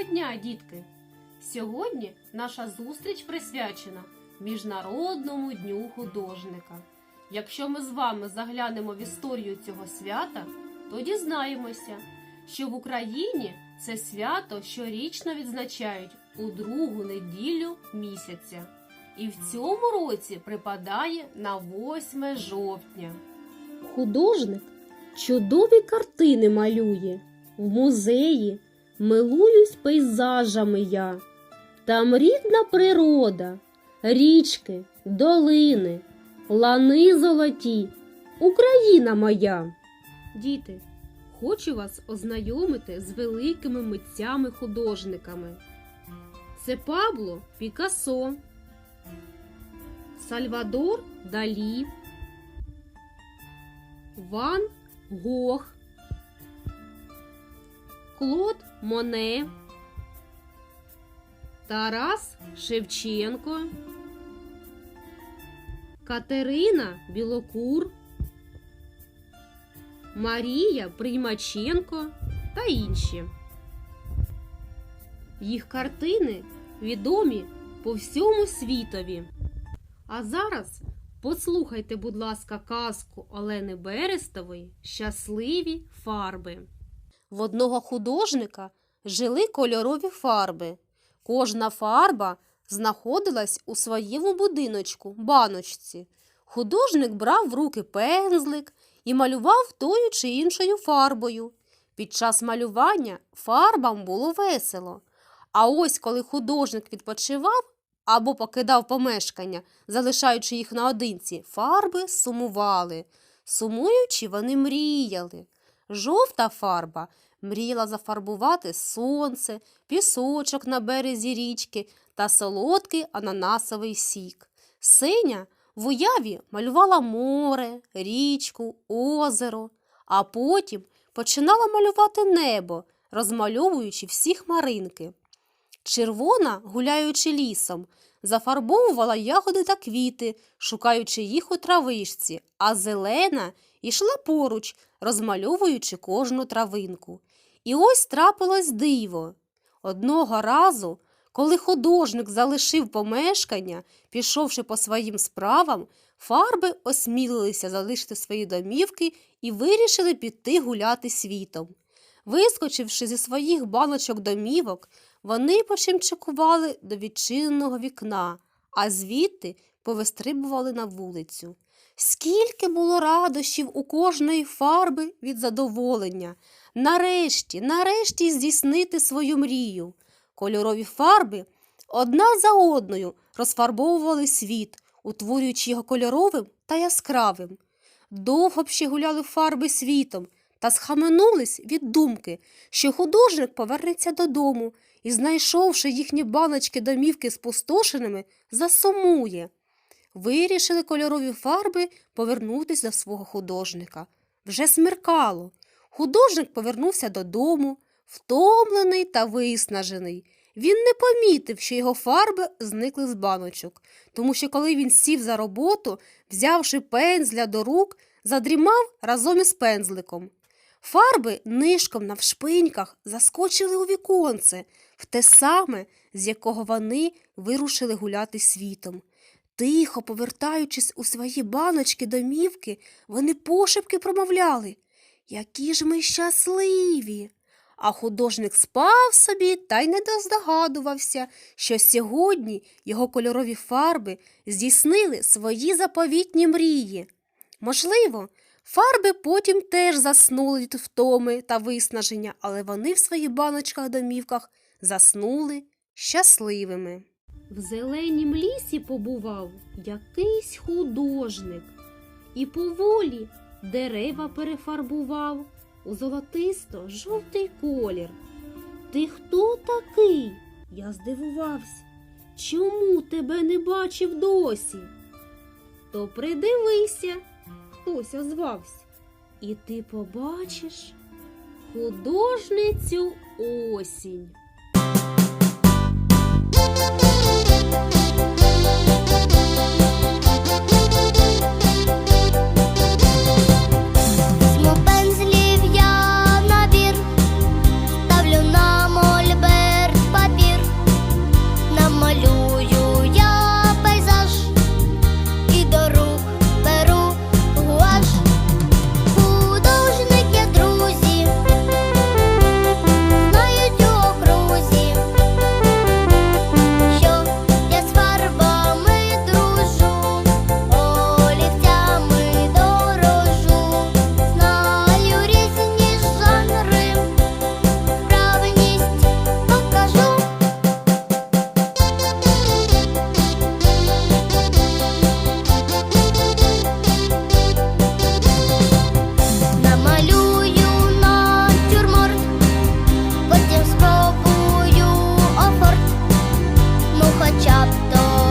Доброго дня, дітки! Сьогодні наша зустріч присвячена Міжнародному дню художника. Якщо ми з вами заглянемо в історію цього свята, то дізнаємося, що в Україні це свято щорічно відзначають у другу неділю місяця. І в цьому році припадає на 8 жовтня. Художник чудові картини малює в музеї. Милуюсь пейзажами я. Там рідна природа, річки, долини, лани золоті, Україна моя. Діти, хочу вас ознайомити з великими митцями-художниками. Це Пабло Пікассо, Сальвадор Далі, Ван Гог, Клод Моне, Тарас Шевченко, Катерина Білокур, Марія Приймаченко та інші. Їх картини відомі по всьому світові. А зараз послухайте, будь ласка, казку Олени Берестової Щасливі фарби. В одного художника жили кольорові фарби. Кожна фарба знаходилась у своєму будиночку, баночці. Художник брав в руки пензлик і малював тою чи іншою фарбою. Під час малювання фарбам було весело. А ось коли художник відпочивав або покидав помешкання, залишаючи їх наодинці, фарби сумували. Сумуючи, вони мріяли. Жовта фарба мріяла зафарбувати сонце, пісочок на березі річки та солодкий ананасовий сік. Синя в уяві малювала море, річку, озеро, а потім починала малювати небо, розмальовуючи всі хмаринки. Червона, гуляючи лісом, зафарбовувала ягоди та квіти, шукаючи їх у травишці, а зелена йшла поруч, розмальовуючи кожну травинку. І ось трапилось диво. Одного разу, коли художник залишив помешкання, пішовши по своїм справам, фарби осмілилися залишити свої домівки і вирішили піти гуляти світом. Вискочивши зі своїх баночок домівок, вони почимчикували до відчиненого вікна, а звідти повистрибували на вулицю. Скільки було радощів у кожної фарби від задоволення. Нарешті, нарешті здійснити свою мрію. Кольорові фарби одна за одною розфарбовували світ, утворюючи його кольоровим та яскравим. Довго б ще гуляли фарби світом та схаменулись від думки, що художник повернеться додому і, знайшовши їхні баночки домівки спустошеними, засумує. Вирішили кольорові фарби повернутися до свого художника. Вже смеркало. Художник повернувся додому, втомлений та виснажений. Він не помітив, що його фарби зникли з баночок, тому що коли він сів за роботу, взявши пензля до рук, задрімав разом із пензликом. Фарби нишком на вшпиньках заскочили у віконце, в те саме, з якого вони вирушили гуляти світом. Тихо повертаючись у свої баночки домівки, вони пошепки промовляли Які ж ми щасливі. А художник спав собі та й не доздогадувався, що сьогодні його кольорові фарби здійснили свої заповітні мрії. Можливо, фарби потім теж заснули від втоми та виснаження, але вони в своїх баночках-домівках заснули щасливими. В зеленім лісі побував якийсь художник і поволі дерева перефарбував у золотисто-жовтий колір. Ти хто такий? Я здивувався. Чому тебе не бачив досі? То придивися, хтось озвався, і ти побачиш художницю осінь. shop door.